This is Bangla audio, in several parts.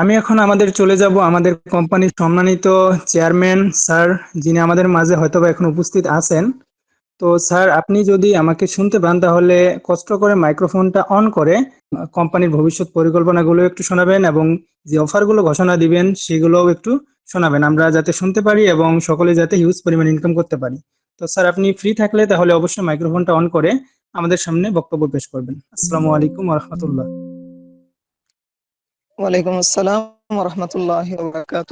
আমি এখন আমাদের চলে যাব আমাদের কোম্পানির সম্মানিত চেয়ারম্যান স্যার যিনি আমাদের মাঝে হয়তোবা এখন উপস্থিত আছেন। তো স্যার আপনি যদি আমাকে শুনতে পান, তাহলে কষ্ট করে মাইক্রোফোনটা অন করে কোম্পানির ভবিষ্যৎ পরিকল্পনাগুলো একটু শোনাবেন এবং যে অফারগুলো ঘোষণা দিবেন, সেগুলোও একটু শোনাবেন। আমরা যাতে শুনতে পারি এবং সকলে যাতে হিউজ পরিমাণ ইনকাম করতে পারি। তো স্যার আপনি ফ্রি থাকলে তাহলে অবশ্যই মাইক্রোফোনটা অন করে আমাদের সামনে বক্তব্য পেশ করবেন। আসসালামু আলাইকুম রহমতুল্লাহ। ওয়ালাইকুম আসসালাম রহমতুল্লাহ ওবরাকাত।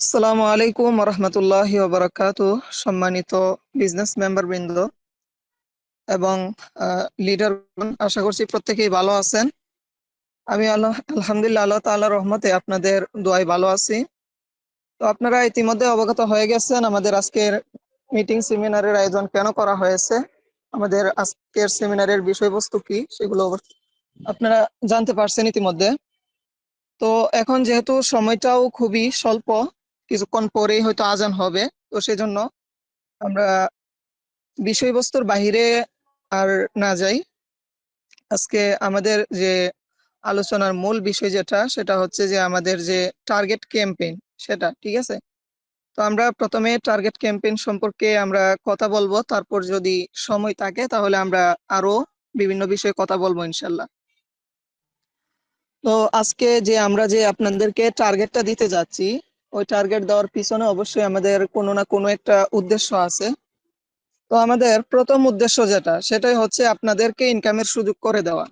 আসসালামু আলাইকুম রহমতুল্লাহ ওবরাকাত। সম্মানিত বিজনেস মেম্বার বৃন্দ এবং লিডার আশা করছি প্রত্যেকেই ভালো আছেন। আমি আল্লাহ, আলহামদুলিল্লাহ আল্লাহ তাআলা রহমতে আপনাদের দোয়ায় ভালো আছি। তো আপনারা ইতিমধ্যে অবগত হয়ে গেছেন আমাদের আজকের মিটিং সেমিনারের আয়োজন কেন করা হয়েছে, আমাদের আজকের সেমিনারের বিষয়বস্তু কি সেগুলো আপনারা জানতে পারছেন ইতিমধ্যে। তো এখন যেহেতু সময়টাও খুবই স্বল্প, কিছুক্ষণ পরেই হয়তো আজান হবে, তো সেজন্য আমরা বিষয়বস্তুর বাহিরে আর না যাই। আজকে আমাদের যে আলোচনার মূল বিষয় যেটা, সেটা হচ্ছে যে আমাদের যে টার্গেট ক্যাম্পেইন সেটা, ঠিক আছে? তো আমরা প্রথমে টার্গেট ক্যাম্পেইন সম্পর্কে আমরা কথা বলব, তারপর যদি সময় থাকে তাহলে আমরা আরও বিভিন্ন বিষয়ে কথা বলব ইনশাল্লাহ। তো আজকে যে আমরা যে আপনাদেরকে টার্গেটটা দিতে যাচ্ছি, ওই টার্গেট দেওয়ার পিছনে অবশ্যই আমাদের কোনো না কোনো একটা উদ্দেশ্য আছে। তো আমাদের প্রথম উদ্দেশ্য যেটা, সেটাই হচ্ছে আপনাদেরকে ইনকামের সুযোগ করে দেওয়া,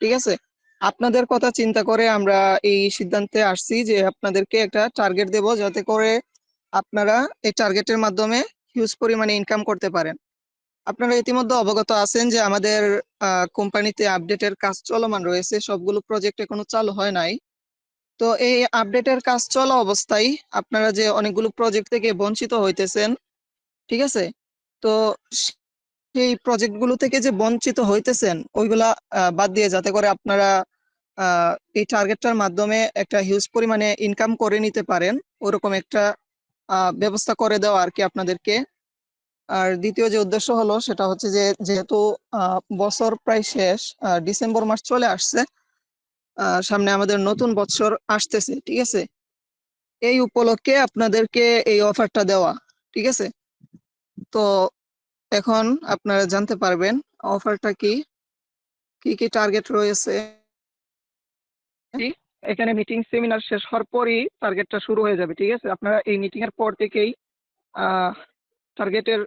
ঠিক আছে? আপনাদের কথা চিন্তা করে আমরা এই সিদ্ধান্তে আসছি যে আপনাদেরকে একটা টার্গেট দেব যাতে করে আপনারা এই টার্গেটের মাধ্যমে হিউজ পরিমাণে ইনকাম করতে পারেন। আপনারা ইতিমধ্যে অবগত আছেন যে আমাদের কোম্পানিতে আপডেটের কাজ চলমান রয়েছে, সবগুলো প্রজেক্ট এখনও চালু হয় নাই। তো এই আপডেটের কাজ চলা অবস্থায় আপনারা যে অনেকগুলো প্রজেক্ট থেকে বঞ্চিত হইতেছেন, ঠিক আছে? তো সেই প্রজেক্টগুলো থেকে যে বঞ্চিত হইতেছেন, ওইগুলা বাদ দিয়ে যাতে করে আপনারা এই টার্গেটটার মাধ্যমে একটা হিউজ পরিমাণে ইনকাম করে নিতে পারেন, ওরকম একটা ব্যবস্থা করে দেওয়া আর কি আপনাদেরকে। আর দ্বিতীয় যে উদ্দেশ্য হলো সেটা হচ্ছে যে যেহেতু বছর প্রায় শেষ ডিসেম্বর মাস চলে আসছে সামনে আমাদের নতুন বছর আসতেছে, ঠিক আছে? এই উপলক্ষে আপনাদেরকে এই অফারটা দেওয়া, ঠিক আছে? তো এখন আপনারা জানতে পারবেন অফারটা কি কি কি টার্গেট রয়েছে? এখানে মিটিং সেমিনার শেষ হওয়ার পরই টার্গেটটা শুরু হয়ে যাবে, ঠিক আছে? আপনারা এই মিটিং এর পর থেকেই টার্গেটের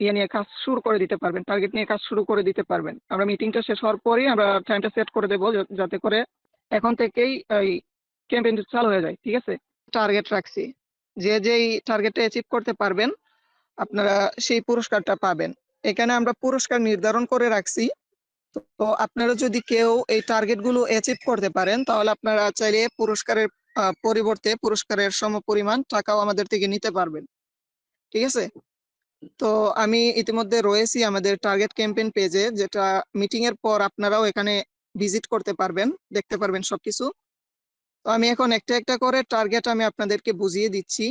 ইয়ে নিয়ে কাজ শুরু করে দিতে পারবেন টার্গেট নিয়ে কাজ শুরু করে দিতে পারবেন। আমরা মিটিংটা শেষ হওয়ার পরেই আমরা টাইমটা সেট করে দেবো যাতে করে এখন থেকেই এই ক্যাম্পেইনটা চালু হয়ে যায়, ঠিক আছে? টার্গেট রাখছি। যে যেই টার্গেটটা অ্যাচিভ করতে পারবেন, আপনারা সেই পুরস্কারটা পাবেন। এখানে আমরা পুরস্কার নির্ধারণ করে রাখছি। তো আপনারা যদি কেউ এই টার্গেটগুলো অ্যাচিভ করতে পারেন, তাহলে আপনারা চাইলে পুরস্কারের পরিবর্তে পুরস্কারের সম পরিমাণ টাকাও আমাদের থেকে নিতে পারবেন। ঠিক আছে? তো আমি ইতিমধ্যে রয়েছি আমাদের টার্গেট ক্যাম্পেইন পেজে যেটা মিটিং এর পর আপনারাও এখানে ভিজিট করতে পারবেন, দেখতে পারবেন সবকিছু। তো আমি এখন একটা একটা করে টার্গেট আমি আপনাদেরকে বুঝিয়ে দিচ্ছি।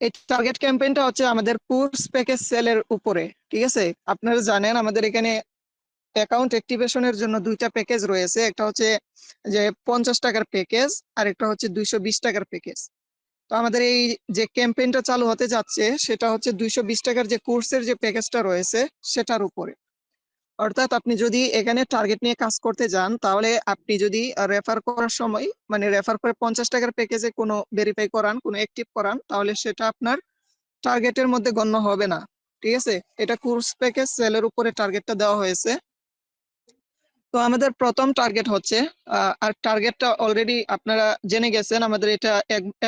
এই টার্গেট ক্যাম্পেইনটা হচ্ছে আমাদের কোর্স প্যাকেজ সেলের উপরে, ঠিক আছে? আপনারা জানেন আমাদের এখানে অ্যাকাউন্ট অ্যাক্টিভেশনের জন্য দুইটা প্যাকেজ রয়েছে, একটা হচ্ছে যে পঞ্চাশ টাকার প্যাকেজ আর একটা হচ্ছে দুইশো বিশ টাকার প্যাকেজ তো আমাদের এই যে ক্যাম্পেইনটা চালু হতে যাচ্ছে, সেটা হচ্ছে দুইশো বিশ টাকার যে কোর্সের যে প্যাকেজটা রয়েছে, সেটার উপরে। অর্থাৎ আপনি যদি এখানে টার্গেট নিয়ে কাজ করতে যান, তাহলে আপনি যদি রেফার করার সময় মানে রেফার করে পঞ্চাশ টাকার প্যাকেজে কোনো ভেরিফাই করান, কোনো অ্যাক্টিভ করান, তাহলে সেটা আপনার টার্গেটের মধ্যে গণ্য হবে না। ঠিক আছে? এটা কোর্স প্যাকেজ সেলের উপরে টার্গেটটা দেওয়া হয়েছে। তো আমাদের প্রথম টার্গেট হচ্ছে আর টার্গেটটা অলরেডি আপনারা জেনে গেছেন, আমাদের এটা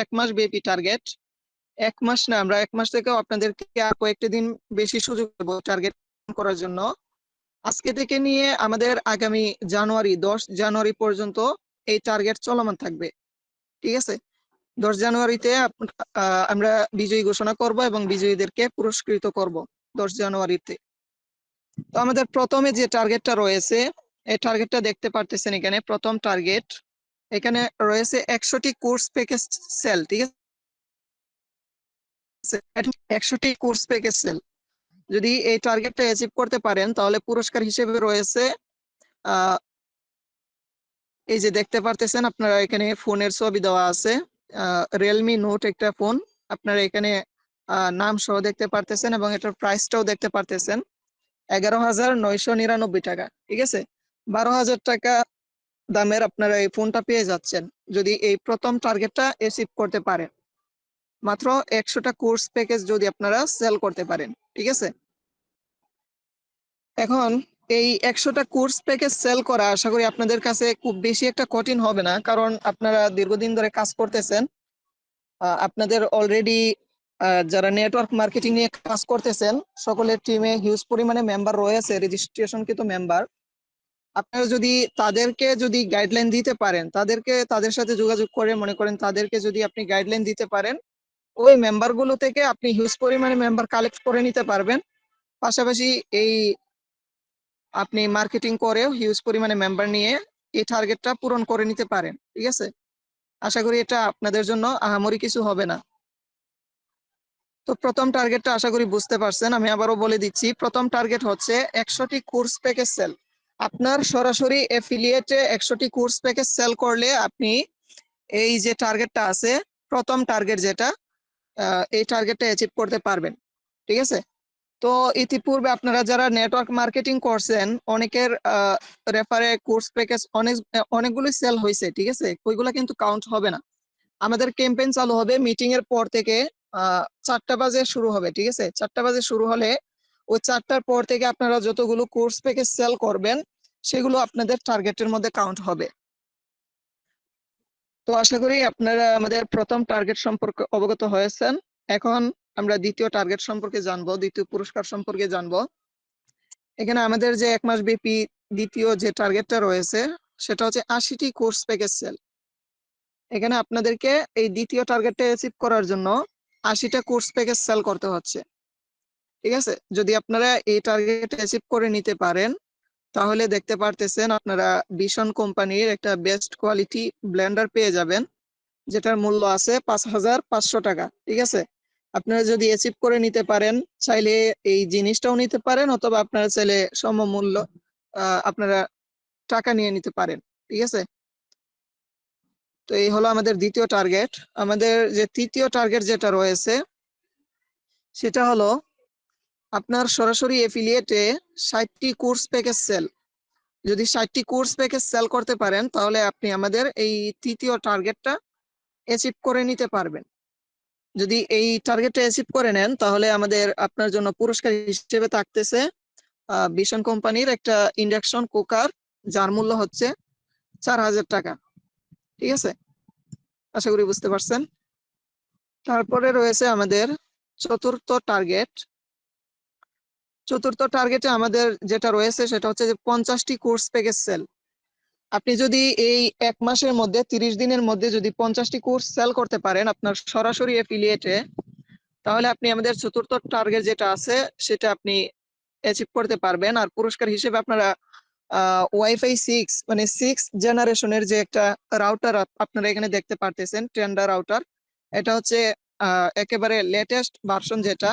এক মাস ব্যাপী টার্গেট এক মাস না, আমরা এক মাস থেকেও আপনাদেরকে আর কয়েকটা দিন বেশি সুযোগ দেবো টার্গেট করার জন্য। আজকে থেকে নিয়ে আমাদের আগামী জানুয়ারি, দশ জানুয়ারি পর্যন্ত এই টার্গেট চলমান থাকবে। ঠিক আছে? দশ জানুয়ারিতে আমরা বিজয়ী ঘোষণা করব এবং বিজয়ীদেরকে পুরস্কৃত করব দশ জানুয়ারিতে। তো আমাদের প্রথমে যে টার্গেটটা রয়েছে এই টার্গেটটা দেখতে পারতেছেন এখানে, প্রথম টার্গেট এখানে রয়েছে একশোটি কোর্স প্যাকেজ সেল ঠিক আছে? একশোটি কোর্স প্যাকেজ সেল যদি এই টার্গেটটা অ্যাচিভ করতে পারেন, তাহলে পুরস্কার হিসেবে রয়েছে এই যে দেখতে পারতেছেন আপনারা এখানে ফোনের ছবি দেওয়া আছে রিয়েলমি নোট একটা ফোন। আপনারা এখানে নাম সহ দেখতে পারতেছেন এবং এটার প্রাইসটাও দেখতে পারতেছেন। এগারো হাজার নয়শো নিরানব্বই টাকা, ঠিক আছে? বারো হাজার টাকা দামের আপনারা এই ফোনটা পেয়ে যাচ্ছেন, যদি এই প্রথম টার্গেটটা অ্যাচিভ করতে পারেন। মাত্র একশোটা কোর্স প্যাকেজ যদি আপনারা সেল করতে পারেন, ঠিক আছে? এখন এই একশোটা কোর্স প্যাকেজ সেল করা আশা করি আপনাদের কাছে খুব বেশি একটা কঠিন হবে না, কারণ আপনারা দীর্ঘদিন ধরে কাজ করতেছেন। আপনাদের অলরেডি যারা নেটওয়ার্ক মার্কেটিং নিয়ে কাজ করতেছেন, সকলের টিমে হিউজ পরিমাণে মেম্বার রয়েছে রেজিস্ট্রেশনকৃত মেম্বার আপনারা যদি তাদেরকে যদি গাইডলাইন দিতে পারেন, তাদেরকে, তাদের সাথে যোগাযোগ করে মনে করেন তাদেরকে যদি আপনি গাইডলাইন দিতে পারেন, ওই মেম্বারগুলো থেকে আপনি হিউজ পরিমাণে মেম্বার কালেক্ট করে নিতে পারবেন। পাশাপাশি এই আপনি মার্কেটিং করেও হিউজ পরিমাণে মেম্বার নিয়ে এই টার্গেটটা পূরণ করে নিতে পারেন, ঠিক আছে? আশা করি এটা আপনাদের জন্য আহামরি কিছু হবে না। তো প্রথম টার্গেটটা আশা করি বুঝতে পারছেন, আমি আবারও বলে দিচ্ছি, প্রথম টার্গেট হচ্ছে একশোটি কোর্স প্যাকেজ সেল আপনার সরাসরি এফিলিয়েটে একশোটি কোর্স প্যাকেজ সেল করলে আপনি এই যে টার্গেটটা আছে, প্রথম টার্গেট যেটা এই টার্গেটটা অ্যাচিভ করতে পারবেন। ঠিক আছে? তো ইতিপূর্বে আপনারা যারা নেটওয়ার্ক মার্কেটিং করছেন, অনেকের রেফারে কোর্স প্যাকেজ অনেক অনেকগুলো সেল হয়েছে, ঠিক আছে? ওইগুলো কিন্তু কাউন্ট হবে না। আমাদের ক্যাম্পেইন চালু হবে মিটিং এর পর থেকে চারটা বাজে শুরু হবে, ঠিক আছে? চারটা বাজে শুরু হলে ওই চারটার পর থেকে আপনারা যতগুলো কোর্স প্যাকেজ সেল করবেন, সেগুলো আপনাদের টার্গেটের মধ্যে কাউন্ট হবে। তো আশা করি আপনারা আমাদের প্রথম টার্গেট সম্পর্কে অবগত হয়েছেন। এখন আমরা দ্বিতীয় টার্গেট সম্পর্কে জানব, দ্বিতীয় পুরস্কার সম্পর্কে জানব। এখানে আমাদের যে এক মাস ব্যাপী দ্বিতীয় যে টার্গেটটা রয়েছে, সেটা হচ্ছে আশিটি কোর্স প্যাকেজ সেল এখানে আপনাদেরকে এই দ্বিতীয় টার্গেটটা অ্যাচিভ করার জন্য আশিটা কোর্স প্যাকেজ সেল করতে হচ্ছে। ঠিক আছে? যদি আপনারা এই টার্গেট অ্যাচিভ করে নিতে পারেন, তাহলে দেখতে পারতেছেন আপনারা বিশন কোম্পানির একটা বেস্ট কোয়ালিটি ব্লেন্ডার পেয়ে যাবেন, যেটার মূল্য আছে পাঁচ হাজার পাঁচশো টাকা, ঠিক আছে? আপনারা যদি অ্যাচিভ করে নিতে পারেন, চাইলে এই জিনিসটাও নিতে পারেন অথবা আপনারা চাইলে সমমূল্য আপনারা টাকা নিয়ে নিতে পারেন, ঠিক আছে? তো এই হলো আমাদের দ্বিতীয় টার্গেট আমাদের যে তৃতীয় টার্গেট যেটা রয়েছে, সেটা হলো আপনার সরাসরি এফিলিয়েটে ষাটটি কোর্স প্যাকেজ সেল যদি ষাটটি কোর্স প্যাকেজ সেল করতে পারেন, তাহলে আপনি আমাদের এই তৃতীয় টার্গেটটা অ্যাচিভ করে নিতে পারবেন। যদি এই টার্গেটটা অ্যাচিভ করে নেন, তাহলে আমাদের আপনার জন্য পুরস্কার হিসেবে থাকতেছে বিশন কোম্পানির একটা ইন্ডাকশন কুকার যার মূল্য হচ্ছে চার হাজার টাকা। ঠিক আছে? আশা করি বুঝতে পারছেন। তারপরে রয়েছে আমাদের চতুর্থ টার্গেট চতুর্থ টার্গেটে আমাদের যেটা রয়েছে সেটা হচ্ছে যে পঞ্চাশটি কোর্স প্যাকেজ সেল আপনি যদি এই এক মাসের মধ্যে, তিরিশ দিনের মধ্যে যদি পঞ্চাশটি কোর্স সেল করতে পারেন আপনার সরাসরি এফিলিয়েটে তাহলে আপনি আমাদের চতুর্থ টার্গেট যেটা আছে সেটা আপনি অ্যাচিভ করতে পারবেন। আর পুরস্কার হিসেবে আপনারা ওয়াইফাই সিক্স মানে সিক্স জেনারেশনের যে একটা রাউটার আপনারা এখানে দেখতে পারতেছেন টেন্ডার রাউটার এটা হচ্ছে একেবারে লেটেস্ট ভার্সন যেটা।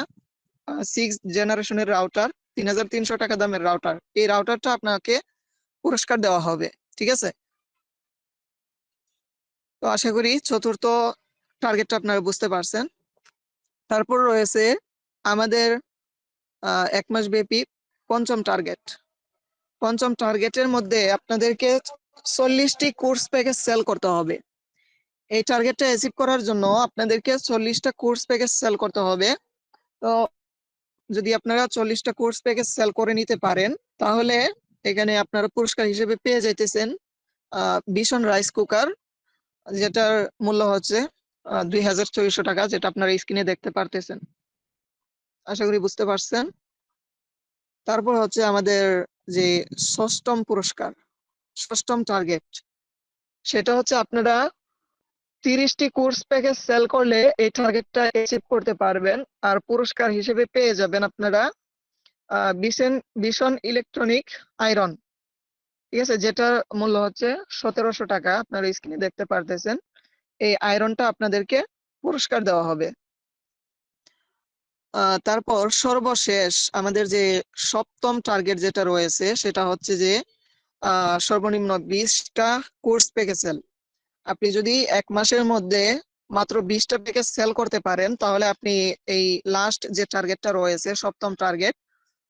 সিক্স জেনারেশনের রাউটার তিন হাজার তিনশো টাকা দামের রাউটার এই রাউটারটা আপনাকে পুরস্কার দেওয়া হবে, ঠিক আছে? তো আশা করি চতুর্থ টার্গেটটা আপনারা বুঝতে পারছেন। তারপর রয়েছে আমাদের এক মাস ব্যাপী পঞ্চম টার্গেট পঞ্চম টার্গেটের মধ্যে আপনাদেরকে চল্লিশটি কোর্স প্যাকেজ সেল করতে হবে। এই টার্গেটটা অ্যাচিভ করার জন্য আপনাদেরকে চল্লিশটা কোর্স প্যাকেজ সেল করতে হবে। তো যদি আপনারা চল্লিশটা কোর্স প্যাকেজ সেল করে নিতে পারেন, তাহলে এখানে আপনারা পুরস্কার হিসেবে পেয়ে যাইতেছেন ভীষণ রাইস কুকার, যেটার মূল্য হচ্ছে দুই হাজার ছয়শো টাকা, যেটা আপনারা স্ক্রিনে দেখতে পারতেছেন। আশা করি বুঝতে পারছেন। তারপর হচ্ছে আমাদের যে ষষ্ঠম পুরস্কার, ষষ্ঠম টার্গেট সেটা হচ্ছে আপনারা তিরিশটি কোর্স প্যাকেজ সেল করলে এই টার্গেটটা অ্যাচিভ করতে পারবেন। আর পুরস্কার হিসেবে পেয়ে যাবেন আপনারা বিশন বিশন ইলেকট্রনিক আয়রন ঠিক আছে? যেটার মূল্য হচ্ছে সতেরোশো টাকা। আপনারা স্ক্রিনে দেখতে পারতেছেন। এই আয়রনটা আপনাদেরকে পুরস্কার দেওয়া হবে। তারপর সর্বশেষ আমাদের যে সপ্তম টার্গেট যেটা রয়েছে, সেটা হচ্ছে যে সর্বনিম্ন বিশটা কোর্স প্যাকেজ সেল। আপনি যদি এক মাসের মধ্যে মাত্র বিশটা প্যাকেজ সেল করতে পারেন, তাহলে আপনি এই লাস্ট যে টার্গেটটা রয়েছে, সপ্তম টার্গেট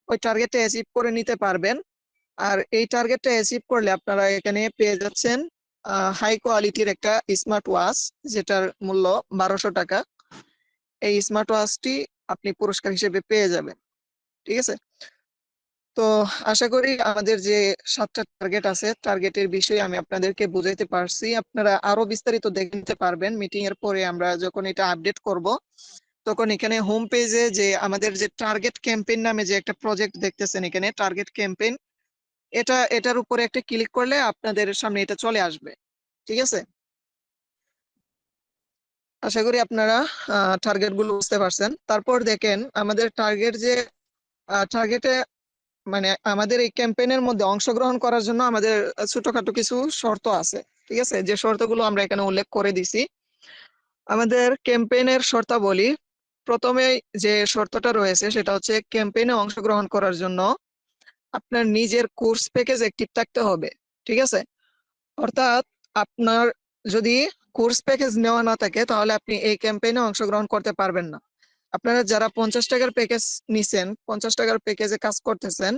ওই টার্গেটটা অ্যাচিভ করে নিতে পারবেন। আর এই টার্গেটটা অ্যাচিভ করলে আপনারা এখানে পেয়ে যাচ্ছেন হাই কোয়ালিটির একটা স্মার্ট ওয়াচ যেটার মূল্য বারোশো টাকা। এই স্মার্ট ওয়াচটি আপনি পুরস্কার হিসেবে পেয়ে যাবেন। ঠিক আছে? তো আশা করি আমাদের যে সাতটা টার্গেট আছে টার্গেটের বিষয়ে আমি আপনাদেরকে বুঝাইতে পারছি। আপনারা আরও বিস্তারিত দেখে নিতে পারবেন। মিটিং এর পরে আমরা যখন এটা আপডেট করব, তখন এখানে হোম পেজে যে আমাদের যে টার্গেট ক্যাম্পেইন নামে যে একটা প্রজেক্ট দেখতেছেন এখানে টার্গেট ক্যাম্পেইন এটা, এটার উপরে একটা ক্লিক করলে আপনাদের সামনে এটা চলে আসবে। ঠিক আছে? আশা করি আপনারা টার্গেটগুলো বুঝতে পারছেন। তারপর দেখেন, আমাদের টার্গেট যে টার্গেটে মানে আমাদের এই ক্যাম্পেইনের মধ্যে অংশগ্রহণ করার জন্য আমাদের ছোটখাটো কিছু শর্ত আছে, ঠিক আছে? যে শর্তগুলো আমরা এখানে উল্লেখ করে দিছি। আমাদের ক্যাম্পেইনের শর্তাবলী, প্রথমে যে শর্তটা রয়েছে সেটা হচ্ছে ক্যাম্পেইনে অংশগ্রহণ করার জন্য আপনার নিজের কোর্স প্যাকেজ অ্যাক্টিভ থাকতে হবে, ঠিক আছে? অর্থাৎ আপনার যদি কোর্স প্যাকেজ নেওয়া না থাকে তাহলে আপনি এই ক্যাম্পেইনে অংশগ্রহণ করতে পারবেন না। আপনারা যারা পঞ্চাশ টাকার প্যাকেজ নিছেন, পঞ্চাশ টাকার প্যাকেজে কাজ করতেছেন,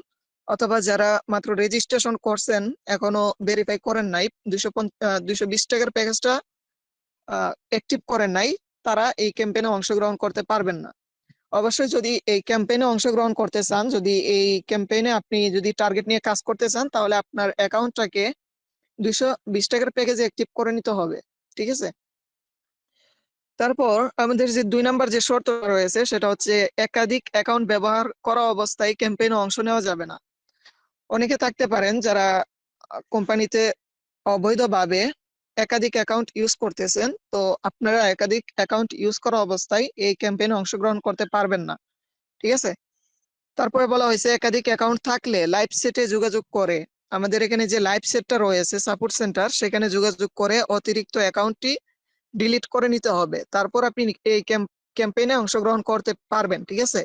অথবা যারা মাত্র রেজিস্ট্রেশন করছেন, এখনও ভেরিফাই করেন নাই, দুইশো দুইশো বিশ টাকার প্যাকেজটা অ্যাক্টিভ করেন নাই, তারা এই ক্যাম্পেইনে অংশগ্রহণ করতে পারবেন না। অবশ্যই যদি এই ক্যাম্পেইনে অংশগ্রহণ করতে চান, যদি এই ক্যাম্পেইনে আপনি যদি টার্গেট নিয়ে কাজ করতে চান, তাহলে আপনার অ্যাকাউন্টটাকে দুইশো বিশ টাকার প্যাকেজে অ্যাক্টিভ করে নিতে হবে, ঠিক আছে? তারপর আমাদের যে দুই নাম্বার যে শর্ত রয়েছে, সেটা হচ্ছে একাধিক অ্যাকাউন্ট ব্যবহার করা অবস্থায় ক্যাম্পেইনে অংশ নেওয়া যাবে না। অনেকে থাকতে পারেন যারা কোম্পানিতে অবৈধভাবে একাধিক অ্যাকাউন্ট ইউজ করতেছেন, তো আপনারা একাধিক অ্যাকাউন্ট ইউজ করা অবস্থায় এই ক্যাম্পেইনে অংশগ্রহণ করতে পারবেন না। ঠিক আছে? তারপরে বলা হয়েছে একাধিক অ্যাকাউন্ট থাকলে লাইভ সেটে যোগাযোগ করে। আমাদের এখানে যে লাইভ সেটটা রয়েছে সাপোর্ট সেন্টার সেখানে যোগাযোগ করে অতিরিক্ত অ্যাকাউন্টটি ডিলিট করে নিতে হবে। তারপর আপনি এই ক্যাম্পেইনে অংশগ্রহণ করতে পারবেন, ঠিক আছে?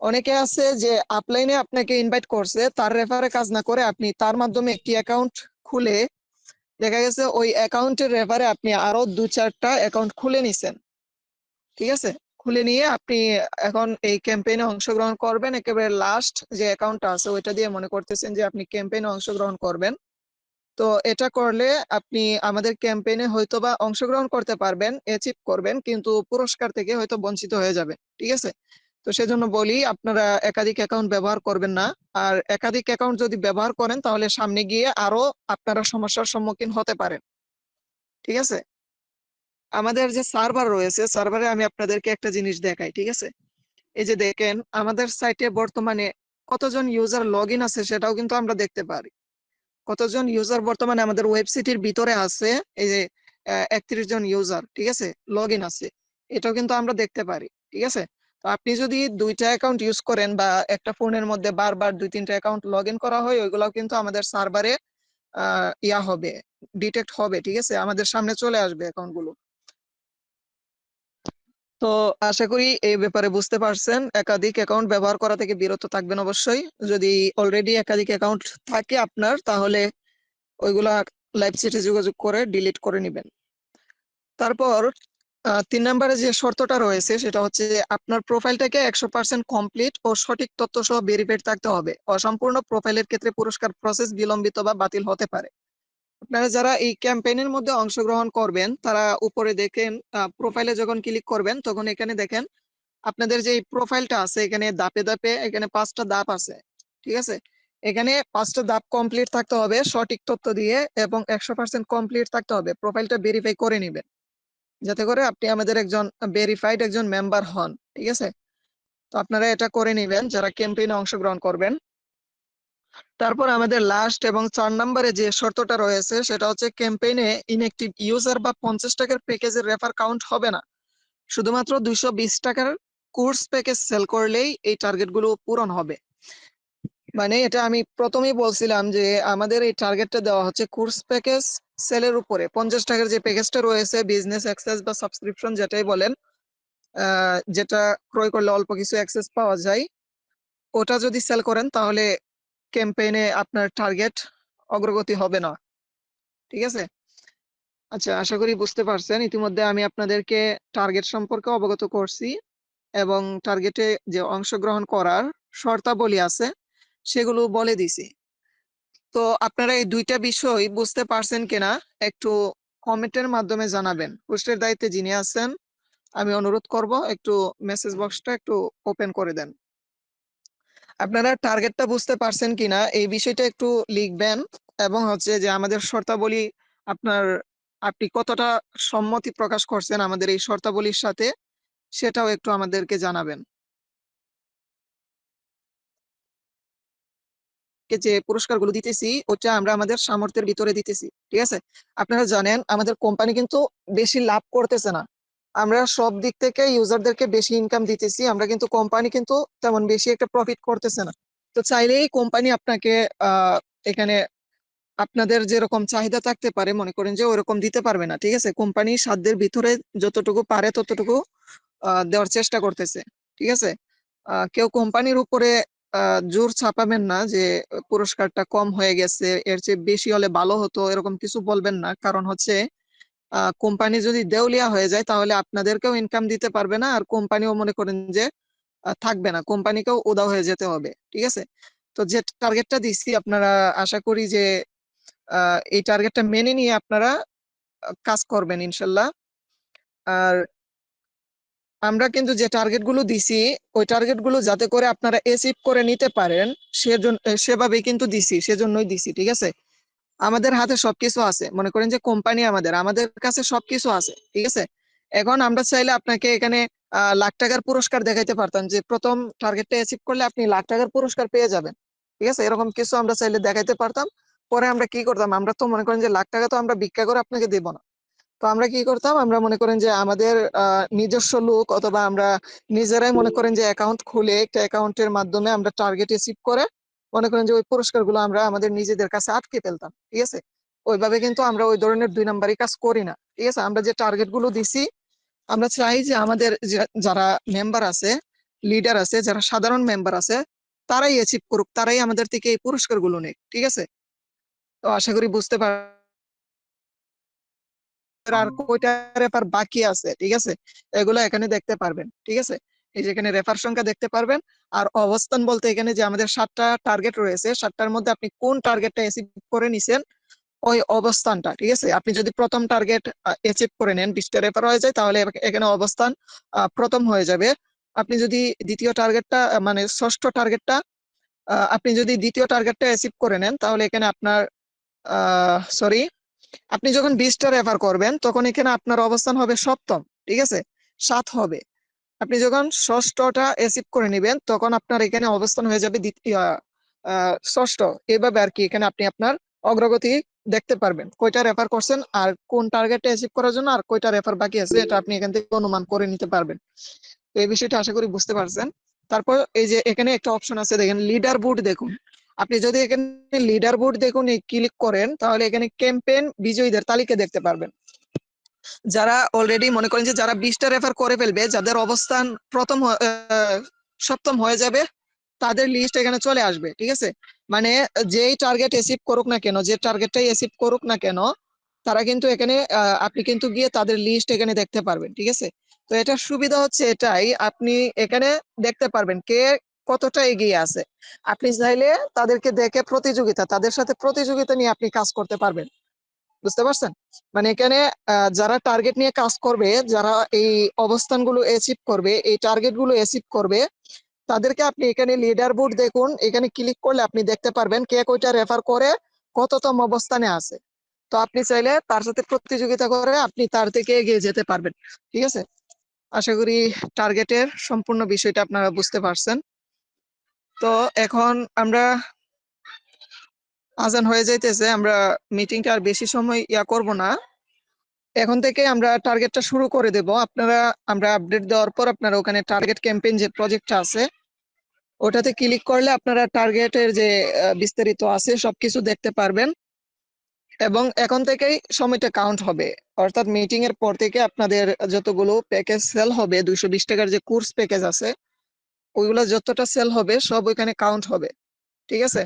অনেকে আছে যে আপলাইনে আপনাকে ইনভাইট করছে, তার রেফারে কাজ না করে আপনি তার মাধ্যমে একটি অ্যাকাউন্ট খুলে দেখা গেছে ওই অ্যাকাউন্টের রেফারে আপনি আরও দু চারটা অ্যাকাউন্ট খুলে নিছেন। ঠিক আছে? খুলে নিয়ে আপনি এখন এই ক্যাম্পেইনে অংশগ্রহণ করবেন। একেবারে লাস্ট যে অ্যাকাউন্টটা আছে, ওইটা দিয়ে মনে করতেছেন যে আপনি ক্যাম্পেইনে অংশগ্রহণ করবেন। তো এটা করলে আপনি আমাদের ক্যাম্পেইনে হয়তো বা অংশগ্রহণ করতে পারবেন অ্যাচিভ করবেন, কিন্তু পুরস্কার থেকে হয়তো বঞ্চিত হয়ে যাবে, ঠিক আছে? তো সেজন্য বলি, আপনারা একাধিক অ্যাকাউন্ট ব্যবহার করবেন না। আর একাধিক অ্যাকাউন্ট যদি ব্যবহার করেন, তাহলে সামনে গিয়ে আরও আপনারা সমস্যার সম্মুখীন হতে পারেন, ঠিক আছে? আমাদের যে সার্ভার রয়েছে সার্ভারে আমি আপনাদেরকে একটা জিনিস দেখাই, ঠিক আছে? এই যে দেখেন, আমাদের সাইটে বর্তমানে কতজন ইউজার লগ আছে সেটাও কিন্তু আমরা দেখতে পারি। কতজন ইউজার বর্তমানে আমাদের ওয়েবসাইটের ভিতরে আছে? এই যে একত্রিশ জন ইউজার ঠিক আছে? লগ ইন আছে। এটাও কিন্তু আমরা দেখতে পারি, ঠিক আছে? তো আপনি যদি দুইটা অ্যাকাউন্ট ইউজ করেন বা একটা ফোনের মধ্যে বারবার দুই তিনটা অ্যাকাউন্ট লগ ইন করা হয় ওইগুলো কিন্তু আমাদের সার্ভারে ইয়া হবে ডিটেক্ট হবে, ঠিক আছে? আমাদের সামনে চলে আসবে অ্যাকাউন্টগুলো। তো আশা করি এই ব্যাপারে বুঝতে পারছেন। একাধিক অ্যাকাউন্ট ব্যবহার করা থেকে বিরত থাকবেন অবশ্যই। যদি অলরেডি একাধিক অ্যাকাউন্ট থাকে আপনার, তাহলে ওইগুলা লাইভ সেটে যোগাযোগ করে ডিলিট করে নেবেন। তারপর তিন নম্বরে যে শর্তটা রয়েছে, সেটা হচ্ছে আপনার প্রোফাইলটাকে একশো পার্সেন্ট কমপ্লিট ও সঠিক তথ্য সহ ভেরিফাইড থাকতে হবে। অসম্পূর্ণ প্রোফাইলের ক্ষেত্রে পুরস্কার প্রসেস বিলম্বিত বা বাতিল হতে পারে। আপনারা যারা এই ক্যাম্পেইনের মধ্যে অংশগ্রহণ করবেন, তারা উপরে দেখেন প্রোফাইলে যখন ক্লিক করবেন, তখন এখানে দেখেন, আপনাদের যে প্রোফাইলটা আছে, এখানে দাপে দাপে এখানে পাঁচটা দাপ আছে, ঠিক আছে? এখানে পাঁচটা দাপ কমপ্লিট থাকতে হবে সঠিক তথ্য দিয়ে এবং একশো পার্সেন্ট কমপ্লিট থাকতে হবে। প্রোফাইলটা ভেরিফাই করে নেবেন। যাতে করে আপনি আমাদের একজন ভেরিফাইড একজন মেম্বার হন, ঠিক আছে? তো আপনারা এটা করে নেবেন, যারা ক্যাম্পেইনে অংশগ্রহণ করবেন। তারপর আমাদের লাস্ট এবং চার নম্বরে যে শর্তটা রয়েছে, সেটা হচ্ছে ক্যাম্পেইনে ইনএক্টিভ ইউজার বা পঞ্চাশ টাকার প্যাকেজের রেফার কাউন্ট হবে না। শুধুমাত্র দুইশো বিশ টাকার কোর্স প্যাকেজ সেল করলেই এই টার্গেটগুলো পূরণ হবে। মানে এটা আমি প্রথমেই বলছিলাম যে আমাদের এই টার্গেটটা দেওয়া হচ্ছে কোর্স প্যাকেজ সেলের উপরে। পঞ্চাশ টাকার যে প্যাকেজটা রয়েছে বিজনেস অ্যাক্সেস বা সাবস্ক্রিপশন যেটাই বলেন যেটা ক্রয় করলে অল্প কিছু অ্যাক্সেস পাওয়া যায়, ওটা যদি সেল করেন তাহলে ক্যাম্পেইনে আপনার টার্গেট অগ্রগতি হবে না। ঠিক আছে? আচ্ছা আশা করি বুঝতে পারছেন। ইতিমধ্যে আমি আপনাদেরকে টার্গেট সম্পর্কে অবগত করছি এবং টার্গেটে যে অংশগ্রহণ করার শর্তাবলী আছে, সেগুলো বলে দিছি। তো আপনারা এই দুইটা বিষয় বুঝতে পারছেন কিনা একটু কমেন্টের মাধ্যমে জানাবেন। হোস্টের দায়িত্বে যিনি আছেন, আমি অনুরোধ করব একটু মেসেজ বক্সটা একটু ওপেন করে দেন। আপনারা টার্গেটটা বুঝতে পারছেন কিনা, এই বিষয়টা একটু লিখবেন এবং হচ্ছে যে আমাদের শর্তাবলী আপনার, আপনি কতটা সম্মতি প্রকাশ করছেন আমাদের এই শর্তাবলীর সাথে, সেটাও একটু আমাদেরকে জানাবেন। যে পুরস্কারগুলো দিতেছি, ওটা আমরা আমাদের সামর্থ্যের ভিতরে দিতেছি, ঠিক আছে? আপনারা জানেন, আমাদের কোম্পানি কিন্তু বেশি লাভ করতেছে না। আমরা সব দিক থেকে ইউজারদেরকে বেশি ইনকাম দিতেছি, আমরা কিন্তু কোম্পানি কিন্তু তেমন বেশি একটা প্রফিট করতেছে না। তো চাইলেই কোম্পানি আপনাকে এখানে আপনাদের যেরকম চাহিদা থাকতে পারে, মনে করেন যে ওরকম দিতে পারবে না, ঠিক আছে? কোম্পানি সাধ্যের ভিতরে যতটুকু পারে ততটুকু দেওয়ার চেষ্টা করতেছে, ঠিক আছে? কেউ কোম্পানির উপরে জোর ছাপাবেন না যে পুরস্কারটা কম হয়ে গেছে, এর চেয়ে বেশি হলে ভালো হতো, এরকম কিছু বলবেন না। কারণ হচ্ছে কোম্পানি যদি দেউলিয়া হয়ে যায়, তাহলে আপনাদেরকেও ইনকাম দিতে পারবে না, আর কোম্পানিও মনে করেন যে থাকবে না, কোম্পানিকেও উদাও হয়ে যেতে হবে, ঠিক আছে? তো যে টার্গেটটা দিচ্ছি আপনারা, আশা করি যে এই টার্গেটটা মেনে নিয়ে আপনারা কাজ করবেন, ইনশাল্লাহ। আর আমরা কিন্তু যে টার্গেটগুলো দিছি, ওই টার্গেটগুলো যাতে করে আপনারা অ্যাচিভ করে নিতে পারেন সেজন্য সেভাবেই কিন্তু দিছি, সেজন্যই দিছি, ঠিক আছে? আমাদের হাতে সবকিছু আছে। মনে করেন যে কোম্পানি আমাদের আমাদের কাছে সবকিছু আছে, ঠিক আছে? এখন আমরা চাইলে আপনাকে এখানে লাখ টাকার পুরস্কার দেখাইতে পারতাম যে প্রথম টার্গেটটা অ্যাচিভ করলে আপনি লাখ টাকার পুরস্কার পেয়ে যাবেন, ঠিক আছে? এরকম কিছু আমরা চাইলে দেখাইতে পারতাম। পরে আমরা কি করতাম? আমরা তো মনে করেন যে লাখ টাকা তো আমরা ভিক্ষা করে আপনাকে দেব না। তো আমরা কি করতাম? আমরা মনে করেন যে আমাদের নিজস্ব লোক অথবা আমরা নিজেরাই মনে করেন যে অ্যাকাউন্ট খুলে একটা অ্যাকাউন্টের মাধ্যমে আমরা টার্গেট অ্যাচিভ করে মনে করেন যে ওই পুরস্কারগুলো আমরা আমাদের নিজেদের কাছে আটকে ফেলতাম, ঠিক আছে? ওইভাবে কিন্তু আমরা ওই ধরনের দুই নাম্বারই কাজ করি না, ঠিক আছে? আমরা যে টার্গেটগুলো দিছি, আমরা চাই যে আমাদের যারা মেম্বার আছে লিডার আছে, যারা সাধারণ মেম্বার আছে, তারাই অ্যাচিভ করুক, তারাই আমাদের থেকে এই পুরস্কারগুলো নেক, ঠিক আছে? তো আশা করি বুঝতে পার, আর কয়টা রেফার বাকি আছে, ঠিক আছে? এগুলো এখানে দেখতে পারবেন, ঠিক আছে? এই যে এখানে রেফার সংখ্যা দেখতে পারবেন। আর অবস্থান বলতে এখানে যে আমাদের সাতটা টার্গেট রয়েছে, সাতটার মধ্যে আপনি কোন টার্গেটটা অ্যাচিভ করে নিছেন, ওই অবস্থানটা, ঠিক আছে? আপনি যদি প্রথম টার্গেট অ্যাচিভ করে নেন, বিশটা রেফার হয়ে যায়, তাহলে এখানে অবস্থান প্রথম হয়ে যাবে। আপনি যদি দ্বিতীয় টার্গেটটা মানে ষষ্ঠ টার্গেটটা আপনি যদি দ্বিতীয় টার্গেটটা অ্যাচিভ করে নেন, তাহলে এখানে আপনার সরি আপনি যখন বিশটা রেফার করবেন, তখন এখানে আপনার অবস্থান হবে সপ্তম, ঠিক আছে? সাত হবে। আপনি যখন ষষ্ঠটা অ্যাচিভ করে নেবেন, তখন আপনার এখানে অবস্থান হয়ে যাবে দ্বিতীয় ষষ্ঠ। এভাবে আর কি এখানে আপনি আপনার অগ্রগতি দেখতে পারবেন। কয়টা রেফার করছেন আর কোন টার্গেটটা অ্যাচিভ করার জন্য আর কয়টা রেফার বাকি আছে, এটা আপনি এখান থেকে অনুমান করে নিতে পারবেন। তো এই বিষয়টা আশা করি বুঝতে পারছেন। তারপর এই যে এখানে একটা অপশন আছে, দেখেন লিডার বোর্ড দেখুন। আপনি যদি এখানে লিডার বোর্ড দেখুন ক্লিক করেন, তাহলে এখানে ক্যাম্পেইন বিজয়ীদের তালিকা দেখতে পারবেন। যারা অলরেডি মনে করেন যে যারা বিশটা রেফার করে ফেলবে, যাদের অবস্থান প্রথম সপ্তম হয়ে যাবে, তাদের লিস্ট এখানে চলে আসবে, ঠিক আছে? মানে যেই টার্গেট অ্যাচিভ করুক না কেন, যে টার্গেটটাই অ্যাচিভ করুক না কেন, তারা কিন্তু এখানে আপনি কিন্তু গিয়ে তাদের লিস্ট এখানে দেখতে পারবেন, ঠিক আছে? তো এটার সুবিধা হচ্ছে এটাই, আপনি এখানে দেখতে পারবেন কে কতটা এগিয়ে আছে। আপনি চাইলে তাদেরকে দেখে প্রতিযোগিতা, তাদের সাথে প্রতিযোগিতা নিয়ে আপনি কাজ করতে পারবেন। বুঝতে পারছেন? মানে এখানে যারা টার্গেট নিয়ে কাজ করবে, যারা এই অবস্থানগুলো অ্যাচিভ করবে, এই টার্গেটগুলো অ্যাচিভ করবে, তাদেরকে আপনি এখানে লিডার বোর্ড দেখুন। এখানে ক্লিক করলে আপনি দেখতে পারবেন কে কয়টা রেফার করে, কততম অবস্থানে আছে। তো আপনি চাইলে তার সাথে প্রতিযোগিতা করে আপনি তার থেকে এগিয়ে যেতে পারবেন। ঠিক আছে? আশা করি টার্গেটের সম্পূর্ণ বিষয়টা আপনারা বুঝতে পারছেন। তো এখন আমরা আজান হয়ে যাইতেছে, আমরা মিটিংটা আর বেশি সময় ইয়া করব না। এখন থেকে আমরা টার্গেটটা শুরু করে দেব। আপনারা, আমরা আপডেট দেওয়ার পর আপনারা ওখানে টার্গেট ক্যাম্পেইন যে প্রজেক্টটা আছে, ওটাতে ক্লিক করলে আপনারা টার্গেটের যে বিস্তারিত আছে, সবকিছু দেখতে পারবেন। এবং এখন থেকেই সময়টা কাউন্ট হবে। অর্থাৎ মিটিং এর পর থেকে আপনাদের যতগুলো প্যাকেজ সেল হবে, দুইশো বিশ টাকার যে কোর্স প্যাকেজ আছে, ওইগুলো যতটা সেল হবে, সব ওইখানে কাউন্ট হবে। ঠিক আছে?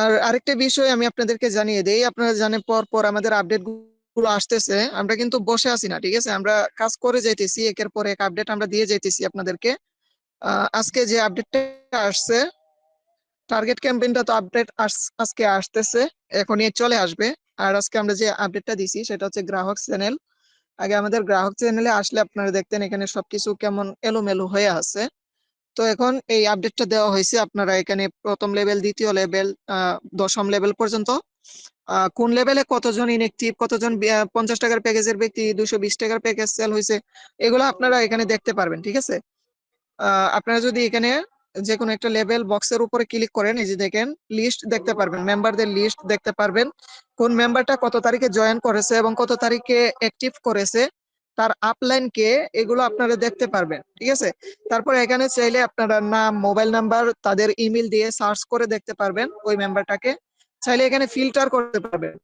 আর আরেকটা বিষয় আমি আপনাদেরকে জানিয়ে দেই, আপনারা জানেন পর পর আমাদের আপডেটগুলো আসতেছে, আমরা কিন্তু বসে আছি না, ঠিক আছে? আমরা কাজ করে যাইতেছি, একের পর এক আপডেট আমরা দিয়ে যাইতেছি আপনাদেরকে। আজকে যে আপডেটটা আসছে টার্গেট ক্যাম্পেইনটা তো আপডেট আজকে আসতেছে এখনই চলে আসবে। আর আজকে আমরা যে আপডেটটা দিছি, সেটা হচ্ছে গ্রাহক চ্যানেল আগে আমাদের গ্রাহক চ্যানেলে আসলে আপনারা দেখতেন এখানে সবকিছু কেমন এলোমেলো হয়ে আছে। তো এখন এই আপডেটটা দেওয়া হয়েছে আপনারা এখানে প্রথম লেভেল দ্বিতীয় লেভেল দশম লেভেল পর্যন্ত। কোন লেভেলে কতজন ইনএক্টিভ কতজন পঞ্চাশ টাকার প্যাকেজের ব্যক্তি, দুশো বিশ টাকার প্যাকেজ সেল হয়েছে, এগুলো আপনারা এখানে দেখতে পারবেন, ঠিক আছে? আপনারা যদি এখানে যে কোনো একটা লেভেল বক্সের উপরে ক্লিক করেন, এই যে দেখেন লিস্ট দেখতে পারবেন মেম্বারদের লিস্ট দেখতে পারবেন, কোন মেম্বারটা কত তারিখে জয়েন করেছে এবং কত তারিখে অ্যাক্টিভ করেছে তার আপলাইন কে এগুলো আপনারা দেখতে পারবেন, ঠিক আছে? তারপর এখানে চাইলে আপনারা নাম মোবাইল নাম্বার তাদের ইমেল দিয়ে সার্চ করে দেখতে পারবেন ওই মেম্বারটাকে চাইলে এখানে ফিল্টার করতে পারবেন।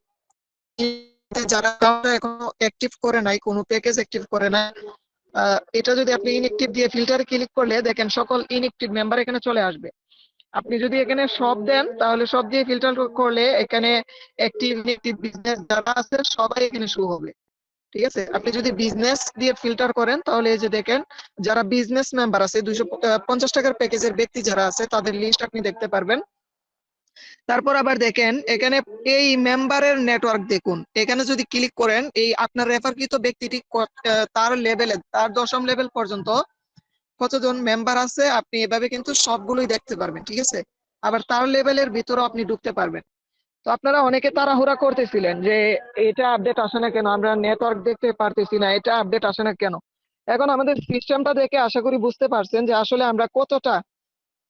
যারা এখনও অ্যাক্টিভ করে নাই, কোনো প্যাকেজ অ্যাক্টিভ করে না এটা যদি আপনি ইনএক্টিভ দিয়ে ফিল্টার ক্লিক করলে দেখেন সকল ইনএক্টিভ মেম্বার এখানে চলে আসবে। আপনি যদি এখানে সব দেন, তাহলে সব দিয়ে ফিল্টার করলে এখানে অ্যাক্টিভ ইনএক্টিভ বিজনেস যারা আছে, সবাই এখানে শো হবে। ঠিক আছে? আপনি যদি বিজনেস দিয়ে ফিল্টার করেন, তাহলে এই যে দেখেন, যারা বিজনেস মেম্বার আছে, দুইশো পঞ্চাশ টাকার প্যাকেজের ব্যক্তি যারা আছে, তাদের লিস্ট আপনি দেখতে পারবেন। তারপর আবার দেখেন, এখানে এই মেম্বারের নেটওয়ার্ক দেখুন। এখানে যদি ক্লিক করেন, এই আপনার রেফারকৃত ব্যক্তিটি তার লেভেলে তার দশম লেভেল পর্যন্ত কতজন মেম্বার আছে, আপনি এভাবে কিন্তু সবগুলোই দেখতে পারবেন, ঠিক আছে? আবার তার লেভেলের ভিতরেও আপনি ঢুকতে পারবেন। তো আপনারা অনেকে তাড়াহুড়া করতেছিলেন যে এটা আপডেট আসে না কেন? আমরা নেটওয়ার্ক দেখতে পারতেছি না, এটা আপডেট আসে না কেন? এখন আমাদের সিস্টেমটা দেখে আশা করি বুঝতে পারছেন যে আসলে আমরা কতটা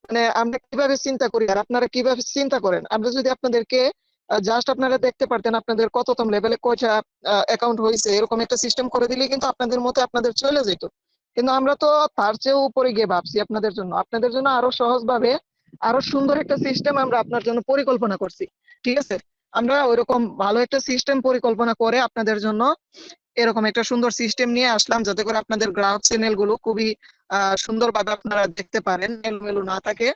মানে আমরা কীভাবে চিন্তা করি আর আপনারা কীভাবে চিন্তা করেন? আমরা যদি আপনাদেরকে জাস্ট আপনারা দেখতে পারতেন আপনাদের কততম লেভেলে কয়টা অ্যাকাউন্ট হয়েছে, এরকম একটা সিস্টেম করে দিলে কিন্তু আপনাদের মতো আপনাদের চলে যেত। কিন্তু আমরা তো তার চেয়েও উপরে গিয়ে ভাবছি আপনাদের জন্য। আপনাদের জন্য আরও সহজভাবে আরও সুন্দর একটা সিস্টেম আমরা আপনার জন্য পরিকল্পনা করছি। ঠিক আছে? আমরা ওইরকম ভালো একটা সিস্টেম পরিকল্পনা করে আপনাদের জন্য এরকম একটা সুন্দর সিস্টেম নিয়ে আসলাম, যাতে করে আপনাদের গ্রাহক চ্যানেলগুলো খুবই সুন্দরভাবে আপনারা দেখতে পারেন এলোমেলো না থাকে।